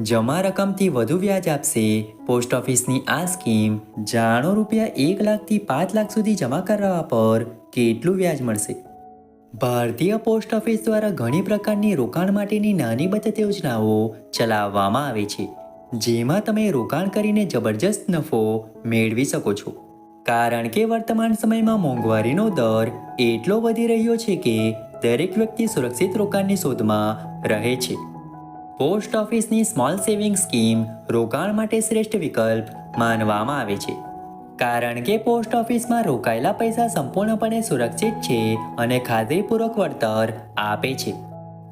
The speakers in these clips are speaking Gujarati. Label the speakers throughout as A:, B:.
A: જમા રકમથી વધુ વ્યાજ આપશે. પોસ્ટ ઓફિસની આ સ્કીમ જાણો રૂપિયા એક લાખથી પાંચ લાખ સુધી જમા કરાવવા પર કેટલું વ્યાજ મળશે? ભારતીય પોસ્ટ ઓફિસ દ્વારા ઘણી પ્રકારની રોકાણ માટેની નાની બચત યોજનાઓ ચલાવવામાં આવે છે, જેમાં તમે રોકાણ કરીને જબરજસ્ત નફો મેળવી શકો છો. કારણ કે વર્તમાન સમયમાં મોંઘવારીનો દર એટલો વધી રહ્યો છે કે દરેક વ્યક્તિ સુરક્ષિત રોકાણની શોધમાં રહે છે. પોસ્ટ ઓફિસની સ્મોલ સેવિંગ સ્કીમ રોકાણ માટે શ્રેષ્ઠ વિકલ્પ માનવામાં આવે છે. કારણ કે પોસ્ટ ઓફિસમાં રોકાયેલા પૈસા સંપૂર્ણપણે સુરક્ષિત છે અને ખાતરીપૂર્વક વળતર આપે છે.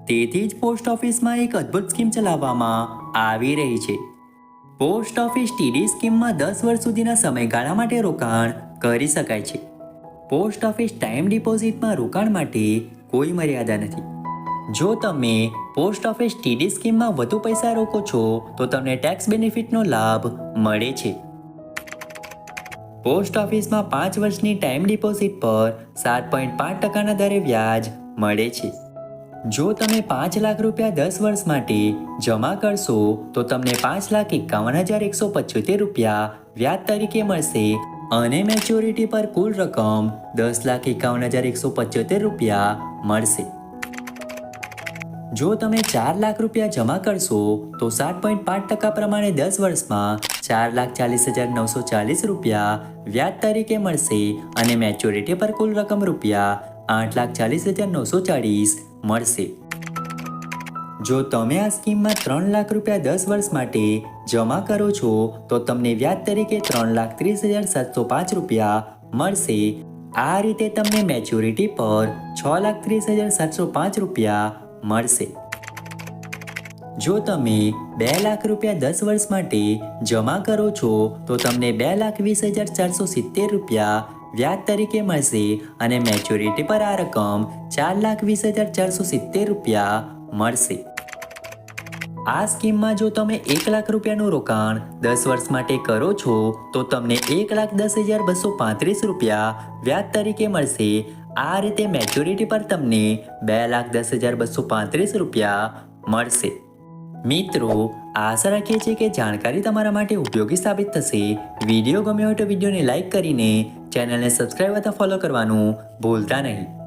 A: તેથી જ પોસ્ટ ઓફિસમાં એક અદ્ભુત સ્કીમ ચલાવવામાં આવી રહી છે. પોસ્ટ ઓફિસ ટીડી સ્કીમમાં દસ વર્ષ સુધીના સમયગાળા માટે રોકાણ કરી શકાય છે. પોસ્ટ ઓફિસ ટાઈમ ડિપોઝિટમાં રોકાણ માટે કોઈ મર્યાદા નથી. જો તમે પોસ્ટ ઓફિસ ટીડી સ્કીમમાં વધુ પૈસા રોકો છો, તો તમને ટેક્સ બેનિફિટનો લાભ મળે છે. પોસ્ટ ઓફિસમાં પાંચ વર્ષની ટાઈમ ડિપોઝિટ પર સાત પોઈન્ટ પાંચ ટકાના દરે વ્યાજ મળે છે. જો તમે પાંચ લાખ રૂપિયા દસ વર્ષ માટે જમા કરશો, તો તમને પાંચ લાખ એકાવન હજાર એકસો પચોતેર રૂપિયા વ્યાજ તરીકે મળશે અને મેચ્યોરિટી પર કુલ રકમ દસ લાખ એકાવન હજાર એકસો પચોતેર રૂપિયા મળશે. જો તમે ચાર લાખ રૂપિયા જમા કરશો, તો સાત પોઈન્ટ પાંચ ટકા પ્રમાણે દસ વર્ષમાં ચાર લાખ ચાલીસ હજાર નવસો ચાલીસ રૂપિયા વ્યાજ તરીકે મળશે અને મેચ્યોરિટી પર કુલ રકમ રૂપિયા આઠ લાખ ચાલીસ હજાર નવસો ચાળીસ મળશે. જો તમે આ સ્કીમમાં ત્રણ લાખ રૂપિયા દસ વર્ષ માટે જમા કરો છો, તો તમને વ્યાજ તરીકે ત્રણ લાખ ત્રીસ હજાર સાતસો પાંચ રૂપિયા મળશે. આ રીતે તમને મેચ્યોરિટી પર છ લાખ ત્રીસ હજાર સાતસો પાંચ રૂપિયા મળશે. જો તમે બે લાખ રૂપિયા દસ વર્ષ માટે જમા કરો છો, તો તમને બે લાખ વીસ હજાર ચારસો સિત્તેર રૂપિયા વ્યાજ તરીકે મળશે અને મેચ્યોરિટી પર આ રકમ ચાર લાખ વીસ હજાર ચારસો સિત્તેર રૂપિયા મળશે. આ સ્કીમમાં જો તમે એક લાખ રૂપિયાનું રોકાણ દસ વર્ષ માટે કરો છો, તો તમને એક લાખ દસ હજાર બસો પાંત્રીસ રૂપિયા વ્યાજ તરીકે મળશે આ રીતે મેચ્યોરિટી પર તમને બે લાખ દસ હજાર બસો પાંત્રીસ રૂપિયા મળશે. મિત્રો, આશા રાખીએ છીએ કે જાણકારી તમારા માટે ઉપયોગી સાબિત થશે. વીડિયો ગમ્યો હોય તો વિડીયોને લાઇક કરીને ચેનલને સબસ્ક્રાઈબ અથવા ફોલો કરવાનું ભૂલતા નહીં.